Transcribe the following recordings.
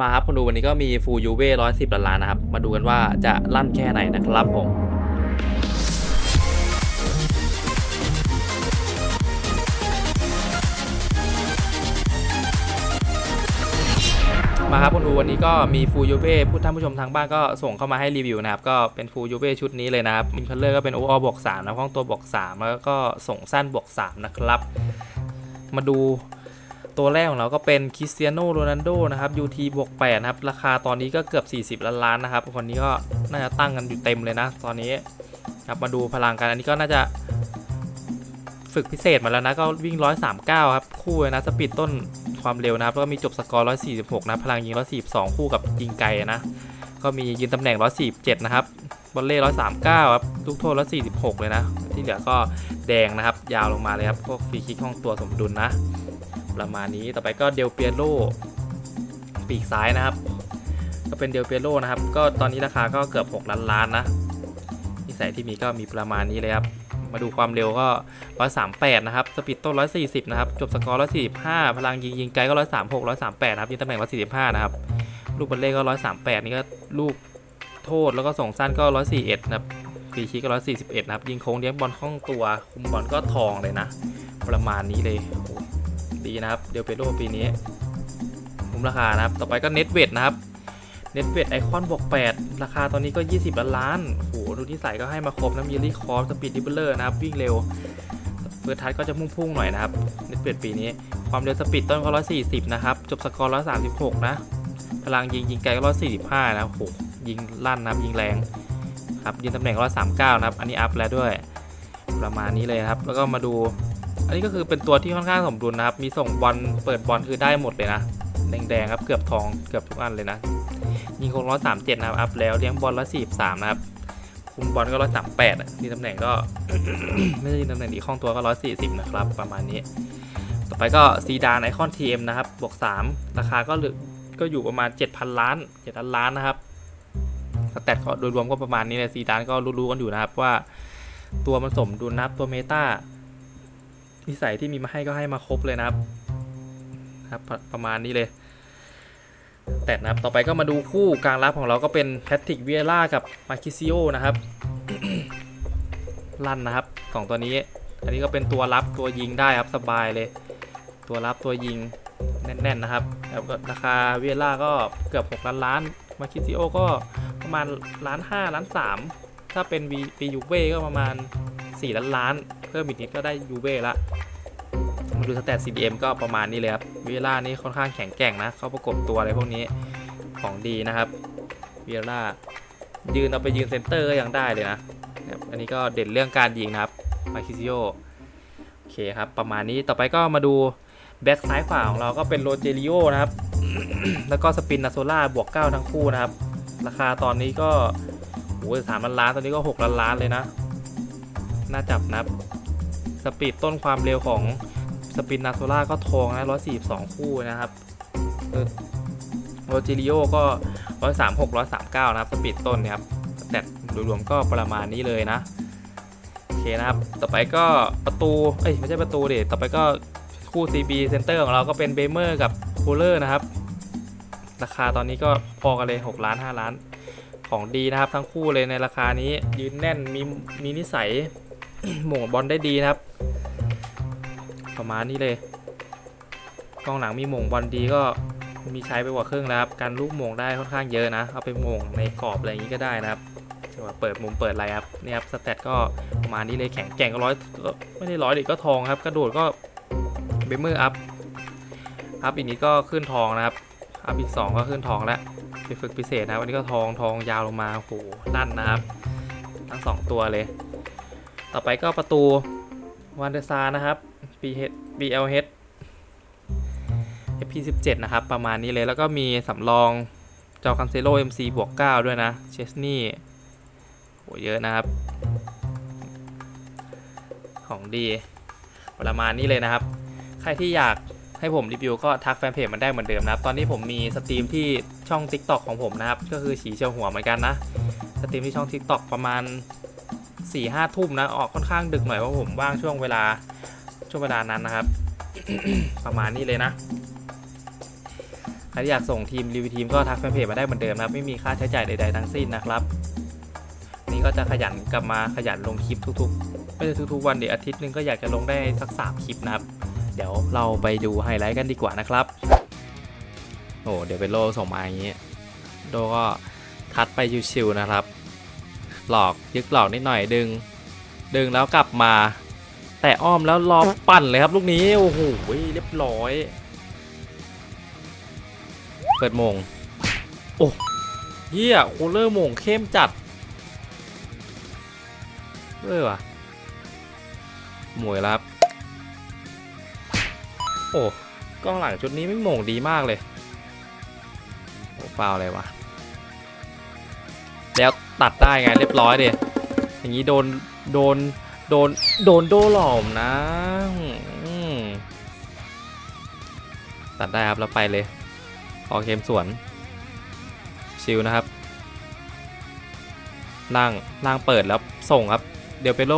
มาครับคนดูวันนี้ก็มีฟูยูเว่ร้อยสิบล้านนะครับ มาดูกันว่าจะลั่นแค่ไหนนะครับผมมาครับคนดูวันนี้ก็มีฟูยูเว่ผู้ท่านผู้ชมทางบ้านก็ส่งเข้ามาให้รีวิวนะครับ ก็เป็นฟูยูเว่ชุดนี้เลยนะครับมินคัลเลอร์ก็เป็นโอออบวกสามนะห้องตัวบวกสามแล้วก็ส่งสั้นบวกสามนะครับ มาดู ตัวแรกของเราก็เป็นคริสเตียโนโรนัลโดนะครับ UT บวก8นะครับ ราคาตอนนี้ก็เกือบ 40 ล้านล้านนะครับคนนี้ก็น่าจะตั้งกันอยู่เต็มเลยนะ ตอนนี้ครับมาดูพลังกันอันนี้ก็น่าจะฝึกพิเศษมาแล้วนะ ก็วิ่ง 139 ครับ คู่เลยนะสปีดต้นความเร็วนะครับแล้วก็มีจบสกอร์ 146 นะ พลังยิง 142 คู่กับยิงไกลนะ ก็มียืนตำแหน่ง 147 นะครับบอลเล่ 139 ครับลูกโทษ 146 เลยนะ ที่เหลือก็แดงนะครับ ยาวลงมาเลยครับ พวกฟรีคิกห้องตัวสมดุลนะ ประมาณนี้ต่อไปก็เดลเปียโรปีกซ้ายนะครับ ก็เป็นเดลเปียโรนะครับ ก็ตอนนี้ราคาก็เกือบ 6 ล้านล้านนะนิสัยที่มีก็มีประมาณนี้เลยครับ มาดูความเร็วก็ 138 นะครับ สปีดต้น 140 นะครับ จบสกอร์ 145 พลังยิงยิงไกลก็ 136 138 นะครับยิงตำแหน่ง 145 นะครับ ลูกบอลเล่ก็ 138 นี่ก็ลูกโทษแล้วก็ส่งสั้นก็ 141 นะครับฟรีคิกก็ 141 นะครับ ยิงโค้งเลี้ยงบอลคล่องตัว คุมบอลก็ทองเลยนะ ประมาณนี้เลย ดีนะครับเดลเปโรปีนี้คุ้มราคานะครับ ต่อไปก็เน็ตเวทนะครับเน็ตเวทไอคอนบวก8ราคาตอนนี้ก็ 20ล้านล้านโหดูที่ใส่ก็ให้มาครบนะมีรีคอร์สปีดดิบเบลอร์นะครับ วิ่งเร็วเฟิร์สทัชก็จะพุ่งๆหน่อยนะครับเน็ตเวทปีนี้ ความเร็วสปีดต้นก็140 นะครับ จบสกอร์ 136 นะ พลังยิงยิงไกลก็ 145 นะโหยิงลั่นนะครับ ยิงแรงครับยิงตำแหน่ง 139 นะครับ อันนี้อัพแล้วด้วย ประมาณนี้เลยครับ แล้วก็มาดู อันนี้ก็คือเป็นตัวที่ค่อนข้างสมดุลนะครับ มีส่งบอลเปิดบอลคือได้หมดเลยนะ แดงๆครับเกือบทองเกือบทุกอันเลยนะ ยิงคงร้อยสามเจ็ดนะครับ อัพแล้วเลี้ยงบอลร้อยสี่สามนะครับ คุมบอลก็ร้อยสามแปดที่ตำแหน่งก็ ไม่ใช่ตำแหน่งดีข้องตัวก็ร้อยสี่สิบนะครับ ประมาณนี้ ต่อไปก็ซีดานไอคอนทีเอ็มนะครับ บวกสามราคาก็หลือก็อยู่ประมาณเจ็ดพันล้านเจ็ดล้านล้านนะครับสแตทก็โดยรวมก็ประมาณนี้เลยซีดานก็รู้ๆกันอยู่นะครับว่าตัวมันสมดุลนะครับตัวเมตา นิสัยที่มีมาให้ก็ให้มาครบเลยนะครับครับประมาณนี้เลย แต่นะครับต่อไปก็มาดูคู่กลางรับของเราก็เป็นแพทริกเวียร่ากับมาคิซิโอนะครับลั่นนะครับสองตัวนี้ อันนี้ก็เป็นตัวรับตัวยิงได้ครับสบายเลย ตัวรับตัวยิงแน่นๆนะครับแล้วก็ราคาเวียร่าก็เกือบ 6 ล้านล้านมาคิซิโอก็ประมาณล้านห้าล้านสามถ้าเป็นวีปียูเว่ก็ประมาณ 4 ล้านล้าน เพิ่มอีกนิดก็ได้ยูเว่ละ มาดูสแตท CDM ก็ประมาณนี้เลยครับเวล่านี่ค่อนข้างแข็งแกร่งนะ เข้าประกบตัวอะไรพวกนี้ของดีนะครับเวล่ายืนเอาไปยืนเซนเตอร์ก็ยังได้เลยนะ อันนี้ก็เด่นเรื่องการยิงนะครับมาคิซิโอโอเคครับ ประมาณนี้ต่อไปก็มาดูแบ็กซ้ายขวาของเราก็เป็นโรเจริโอนะครับ แล้วก็สปินนาโซล่าบวก 9 ทั้งคู่นะครับ ราคาตอนนี้ก็โอ้สามล้านล้าน ตอนนี้ก็ 6 ล้านล้านเลยนะ น่าจับนะครับ สปีดต้นความเร็วของ สปินนาโซล่าก็ทองนะ142คู่นะครับโรจิริโอก็136 139นะครับ สปีดต้นเนี่ยครับ แต่โดยรวมก็ประมาณนี้เลยนะ โอเคนะครับ ต่อไปก็ประตู เอ้ย ไม่ใช่ประตูเดต่อไปก็คู่ CB Center ของเราก็เป็นเบเมอร์กับคูลเลอร์นะครับ ราคาตอนนี้ก็พอกันเลย 6 ล้าน 5 ล้าน ของดีนะครับ ทั้งคู่เลยในราคานี้ยืนแน่นมีมีนิสัยหม่งบอลได้ดีนะครับ ประมาณนี้เลยกองหลังมีมงบอลดีก็มีใช้ไปกว่าครึ่งแล้วครับการลูกมงได้ค่อนข้างเยอะนะ เอาไปมงในกรอบอะไรอย่างนี้ก็ได้นะครับจะว่าเปิดมุมเปิดอะไรครับเนี่ยครับสเตตก็ประมาณนี้เลยแข็งแกร่งก็ร้อยไม่ได้ร้อยดิก็ทองครับ กระโดดก็เบมเมอร์อัพอัพอีกนี้ก็ขึ้นทองนะครับอัพอีกสองก็ขึ้นทองแล้วไปฝึกพิเศษนะวันนี้ก็ทองทองยาวลงมาโอ้โหนั่นนะครับ ทั้งสองตัวเลย ต่อไปก็ประตูวันเดซานะครับ BH BLH FP17 นะครับ ประมาณนี้เลยแล้วก็มีสำรองจอคันเซโล MC บวก 9 ด้วยนะเชสนี่โหเยอะนะครับ ของดีประมาณนี้เลยนะครับ ใครที่อยากให้ผมรีวิวก็ทักแฟนเพจมันได้เหมือนเดิมนะครับ ตอนนี้ผมมีสตรีมที่ช่อง TikTok ของผมนะครับ ก็คือฉีเชียวหัวเหมือนกันนะ สตรีมที่ช่อง TikTok ประมาณ4ี่ห้าทุ่มนะ ออกค่อนข้างดึกหน่อยเพราะผมว่างช่วงเวลา ช่วงเวลานั้นนะครับ ประมาณนี้เลยนะใครที่อยากส่งทีมรีวิวทีมก็ทักแฟนเพจมาได้เหมือนเดิมนะครับ ไม่มีค่าใช้จ่ายใดๆทั้งสิ้นนะครับ นี่ก็จะขยันกลับมาขยันลงคลิปทุกๆไม่ใช่ทุกๆวันเดี๋ยวอาทิตย์นึงก็อยากจะลงได้สักสามคลิปนะครับ เดี๋ยวเราไปดูไฮไลท์กันดีกว่านะครับโอ้เดี๋ยวเป็นโลส่งมาอย่างนี้โดก็ทัดไปชิวๆนะครับ หลอกยึกหลอกนิดหน่อยดึง ดึงแล้วกลับมา แต่อ้อมแล้วรอปั่นเลยครับลูกนี้ โอ้โหเรียบร้อย เปิดมง โอ้เยี่ยโคลเลอร์มงเข้มจัดเออว่ะหมวยแล้วครับ โอ้กล้องหลังชุดนี้ไม่มงดีมากเลยโอ้ฟาวเลยวะ แล้วตัดได้ไงเรียบร้อยเดียอย่างนี้โดนโดน โดน โดนโดหลอมนะตัดได้ครับแล้วไปเลยขอเกมสวน ชิลนะครับนั่งนั่งเปิดแล้วส่งครับเดลเปโล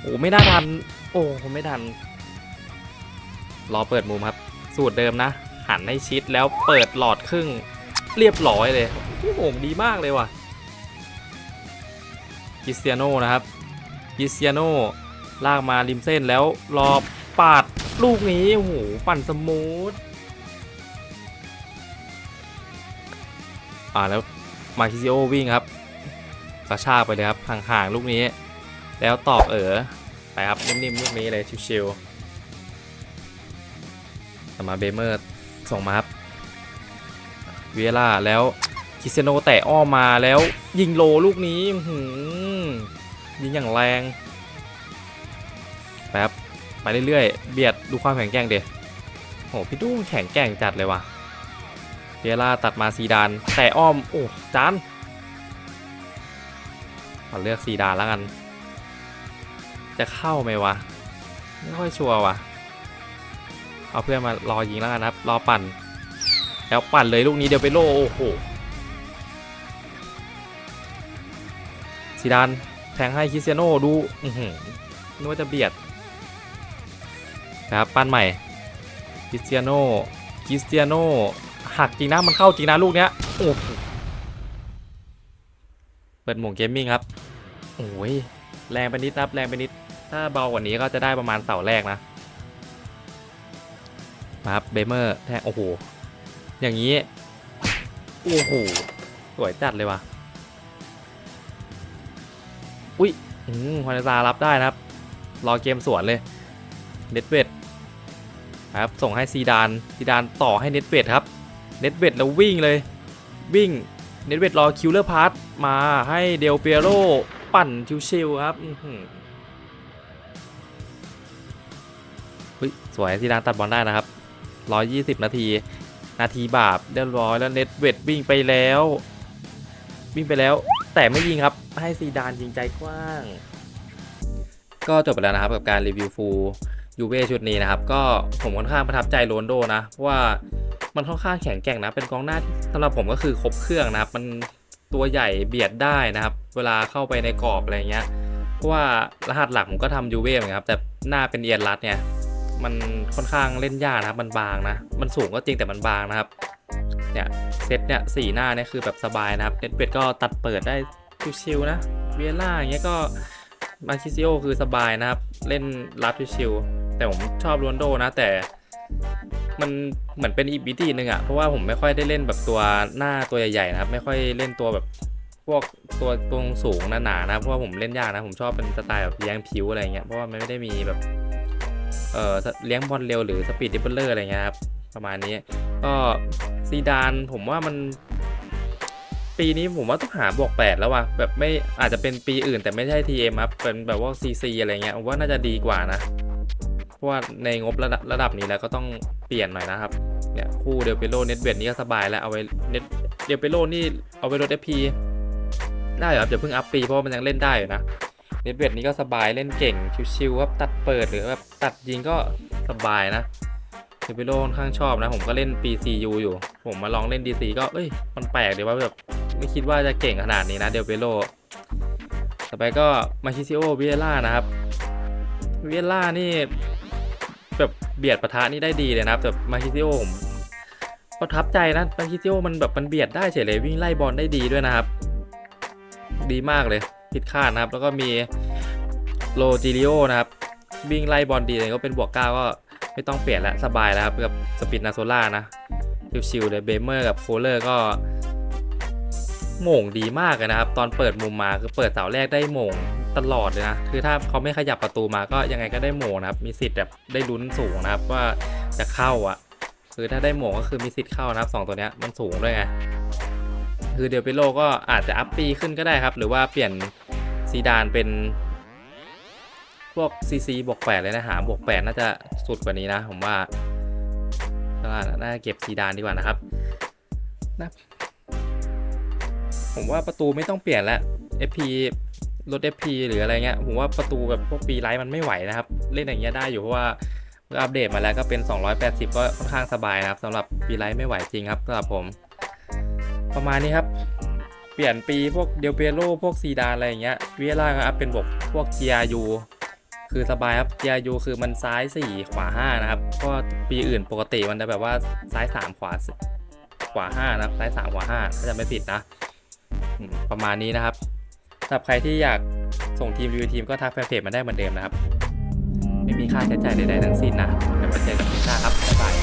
โอ้ไม่น่าทัน โอ้ไม่ทัน รอเปิดมุมครับ สูตรเดิมนะ หันให้ชิดแล้วเปิดหลอดครึ่ง เรียบร้อยเลยพี่โมงดีมากเลยว่ะ คริสเตียโนนะครับ คริเตียโนลากมาริมเส้นแล้วรอปาดลูกนี้โอ้โหปั่นสมูทอ่าแล้วมาคิซิโอวิ่งครับกระชากไปเลยครับห่างๆลูกนี้ แล้วตอกเอ๋อไปครับนิ่มๆลูกนี้เลยชิวๆแต่มาเบเมอร์ส่งมาครับเวล่าแล้วคิเซโนแตะอ้อมาแล้วยิงโลลูกนี้หือ ยิงอย่างแรงไปครับไปเรื่อยๆ เบียดดูความแข็งแกร่งเด็โอ้พี่ดุ้งแข็งแกร่งจัดเลยว่ะเวล่าตัดมาซีดานแต่อ้อม โอ้จานขอเลือกซีดานแล้วกัน จะเข้าไหมวะ ไม่ค่อยชัวร์วะเอาเพื่อนมารอยิงแล้วกันครับ รอปั่น แล้วปั่นเลยลูกนี้เดี๋ยวไปโลโอ้โหซีดาน แทงให้คริสเตียโนดูอือหือนึกว่าจะเบียดนะครับปั้นใหม่คริสเตียโนคริสเตียโนหักจริงนะมันเข้าจริงนะลูกเนี้ยโอ้โหเปิดหมวกเกมมิ่งครับโอ้ยแรงไปนิดนะครับแรงไปนิด ถ้าเบากว่านี้ก็จะได้ประมาณเสาแรกนะครับเบเมอร์แทงโอ้โหอย่างนี้โอ้โหสวยจัดเลยว่ะ อุ้ยอืมฮอนซารับได้นะครับ รอเกมสวนเลยเน็ตเวดครับส่งให้ซีดานซีดานต่อให้เน็ตเวดครับเน็ตเวดแล้ววิ่งเลย วิ่งเน็ตเวดรอคิวเลอร์พาร์ตมาให้เดลเปียโรปั่นชิวๆครับอื้อหือเฮ้ยสวยซีดานตัดบอลได้นะครับ 120 นาที นาทีบาปเรียบร้อยแล้วเน็ตเวดวิ่งไปแล้ว วิ่งไปแล้ว แต่ไม่ยิงครับ ให้ซีดานยิงใจกว้าง ก็จบไปแล้วนะครับกับการรีวิวฟูลยูเว่ชุดนี้นะครับ ก็ผมค่อนข้างประทับใจโรนโดนะเพราะว่ามันค่อนข้างแข็งแกร่งนะ เป็นกองหน้าที่สำหรับผมก็คือครบเครื่องนะครับ มันตัวใหญ่เบียดได้นะครับ เวลาเข้าไปในกรอบอะไรเงี้ยเพราะว่ารหัสหลักผมก็ทำยูเว่เหมือนกันครับ แต่หน้าเป็นเอียนรัดเนี่ยมันค่อนข้างเล่นยากนะครับ มันบางนะ มันสูงก็จริงแต่มันบางนะครับ เนี่ยเซตเนี่ยสีหน้าเนี่ยคือแบบสบายนะครับเน็ตเบดก็ตัดเปิดได้ชิวๆนะเวียล่าอย่างเงี้ยก็มาคิซิโอคือสบายนะครับ เล่นรับชิวๆแต่ผมชอบโรนโดนะแต่มันเหมือนเป็นอีกบิตีหนึ่งอะเพราะว่าผมไม่ค่อยได้เล่นแบบตัวหน้าตัวใหญ่ๆนะครับ ไม่ค่อยเล่นตัวแบบพวกตัวตรงสูงหนาๆนะเพราะว่าผมเล่นยากนะผมชอบเป็นสไตล์แบบเลี้ยงผิวอะไรเงี้ยเพราะว่ามันไม่ได้มีแบบเอ่อเลี้ยงบอลเร็วหรือสปีดดิบเบิลเลอร์อะไรเงี้ยครับประมาณนี้ ก็ซีดานผมว่ามัน ปีนี้ผมว่าต้องหาบวกแปดแล้วว่ะแบบไม่อาจจะเป็นปีอื่นแต่ไม่ใช่ TM ครับเป็นแบบว่า CC อะไรเงี้ยผมว่าน่าจะดีกว่านะเพราะว่าในงบระดับระดับนี้แล้วก็ต้องเปลี่ยนหน่อยนะครับเนี่ยคู่เดลเปโลเน็ตเบดนี่ก็สบายแล้วเอาไว้เน็ตเดลเปโลนี่เอาไว้ลด FP ได้เหรอครับอย่าเพิ่งอัพปีเพราะมันยังเล่นได้อยู่นะเน็ตเวทนี้ก็สบายเล่นเก่งชิวๆครับตัดเปิดหรือแบบตัดยิงก็สบายนะ เทเบโลค่อนข้างชอบนะ ผมก็เล่น PCU อยู่ ผมมาลองเล่น DC ก็เอ้ยมันแปลกเดี๋ยว่าแบบไม่คิดว่าจะเก่งขนาดนี้นะเดลเปโลต่อไปก็มาชิซิโอเวียล่านะครับเวียล่านี่แบบเบียดปะทะนี่ได้ดีเลยนะครับแต่มาชิซิโอผมประทับใจนะมาคิซียวมันแบบมันเบียดได้เฉยเลยวิ่งไล่บอลได้ดีด้วยนะครับ ดีมากเลยผิดคาดนะครับ แล้วก็มีโลจิริโอนะครับวิ่งไล่บอลดีเลยก็เป็นบวกเก้าก็ ไม่ต้องเปลี่ยนแล้วสบายแล้วครับกับสปินนาโซล่านะชิวๆเลยเบเมอร์กับโคเลอร์ก็โม่งดีมากเลยนะครับ ตอนเปิดมุมมาคือเปิดเสาแรกได้โม่งตลอดเลยนะ คือถ้าเขาไม่ขยับประตูมาก็ยังไงก็ได้โม่งนะครับ มีสิทธิ์แบบได้ลุ้นสูงนะครับว่าจะเข้าอะ คือถ้าได้โม่งก็คือมีสิทธิ์เข้านะครับสองตัวเนี้ยมันสูงด้วยไงคือเดลเปโลก็อาจจะอัพปีขึ้นก็ได้ครับ หรือว่าเปลี่ยนซีดานเป็น พวกซีซีบวกแปดเลยนะหาบวกแปดน่าจะสุดกว่านี้นะ ผมว่าก็น่าจะเก็บซีดานดีกว่านะครับนะผมว่าประตูไม่ต้องเปลี่ยนแล้ว FP ลด FP หรืออะไรเงี้ย ผมว่าประตูแบบพวกปีไลท์มันไม่ไหวนะครับ เล่นอย่างเงี้ยได้อยู่เพราะว่าเมื่ออัปเดตมาแล้วก็เป็น 280 ก็ค่อนข้างสบายนะครับสำหรับปีไลท์ไม่ไหวจริงครับสำหรับผม ประมาณนี้ครับ เปลี่ยนปีพวกเดลเปโรพวกซีดานอะไรอย่างเงี้ยเวียร่าก็อัพเป็นบวกพวก GRU คือสบายครับ GRU คือมันซ้าย 4 ขวา 5 นะครับ ก็ปีอื่นปกติมันจะแบบว่าซ้าย 3 ขวาขวา 5 นะครับ ซ้าย 3 ขวา 5 ถ้าจะไม่ผิดนะ ประมาณนี้นะครับสำหรับใครที่อยากส่งทีมรีวิวทีมก็ทักแฟนเพจมาได้เหมือนเดิมนะครับ ไม่มีค่าใช้จ่ายใดๆทั้งสิ้นนะ เดี๋ยวมาเจอกันที่หน้าครับสบาย